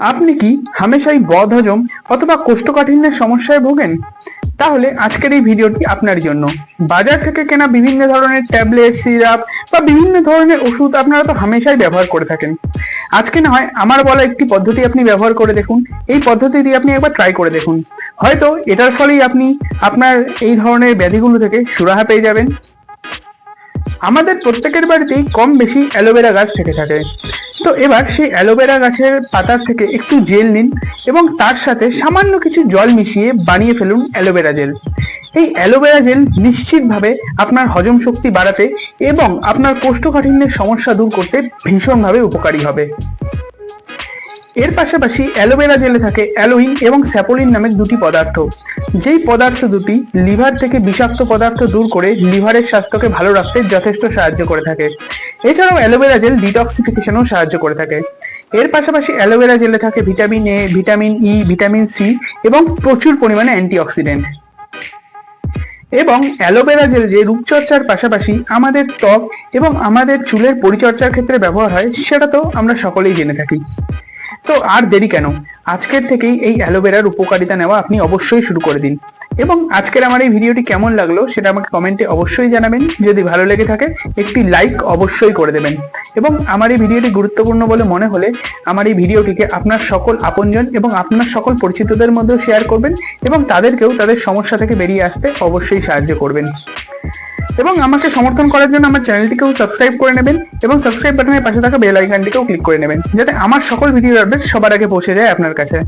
আপনি কি হামেশাই বদহজম অথবা কোষ্ঠকাঠিন্যের সমস্যায় ভোগেন? তাহলে আজকের এই ভিডিওটি আপনার জন্য। বাজার থেকে কেনা বিভিন্ন ধরনের ট্যাবলেট, সিরাপ বা বিভিন্ন ধরনের ওষুধ আপনারা তো হামেশাই ব্যবহার করে থাকেন। আজকে না হয় আমার বলা একটি পদ্ধতি আপনি ব্যবহার করে দেখুন। এই পদ্ধতি দিয়ে আপনি একবার ট্রাই করে দেখুন। হয়তো এটার ফলেই আপনি আপনার এই ধরনের ব্যাধিগুলো থেকে সুরাহা পেয়ে যাবেন। আমাদের প্রত্যেকের বাড়িতেই কম বেশি অ্যালোভেরা গাছ থেকে থাকে। তো এবার সেই অ্যালোভেরা গাছের পাতার থেকে একটু জেল নিন এবং তার সাথে সামান্য কিছু জল মিশিয়ে বানিয়ে ফেলুন অ্যালোভেরা জেল। এই অ্যালোভেরা জেল নিশ্চিতভাবে আপনার হজম শক্তি বাড়াতে এবং আপনার কোষ্ঠকাঠিন্যের সমস্যা দূর করতে ভীষণভাবে উপকারী হবে। এর পাশাপাশি অ্যালোভেরা জেলে থাকে অ্যালোইন এবং স্যাপোলিন নামের দুটি পদার্থ। যেই পদার্থ দুটি লিভার থেকে বিষাক্ত পদার্থ দূর করে লিভারের স্বাস্থ্যকে ভালো রাখতে যথেষ্ট সাহায্য করে থাকে। এছাড়াও অ্যালোভেরা জেল ডিটক্সিফিকেশনও সাহায্য করে থাকে। এর পাশাপাশি অ্যালোভেরা জেলে থাকে vitamin A, vitamin E, vitamin C এবং প্রচুর পরিমাণে অ্যান্টিঅক্সিডেন্ট। এবং অ্যালোভেরা জেল যে রূপচর্চার পাশাপাশি আমাদের ত্বক এবং আমাদের চুলের পরিচর্যার ক্ষেত্রে ব্যবহার হয়, সেটা তো আমরা সকলেই জেনে থাকি। তো আর দেরি কেন? আজকের থেকেই এই অ্যালোভেরার উপকারিতা নেওয়া আপনি অবশ্যই শুরু করে দিন। এবং আজকের আমার এই ভিডিওটি কেমন লাগল সেটা আমাকে কমেন্টে অবশ্যই জানাবেন। যদি ভালো লেগে থাকে, একটি লাইক অবশ্যই করে দেবেন। এবং আমার এই ভিডিওটি গুরুত্বপূর্ণ বলে মনে হলে আমার এই ভিডিওটিকে আপনার সকল আপনজন এবং আপনার সকল পরিচিতদের মধ্যেও শেয়ার করবেন এবং তাদেরকেও তাদের সমস্যা থেকে বেরিয়ে আসতে অবশ্যই সাহায্য করবেন। এবং আমাকে সমর্থন করার জন্য আমার চ্যানেলটিকেও সাবস্ক্রাইব করে নেবেন এবং সাবস্ক্রাইব বাটনের পাশে থাকা বেল আইকনটিকেও ক্লিক করে নেবেন, যাতে আমার সকল ভিডিও আপডেট সবার আগে পৌঁছে যায় আপনার কাছে।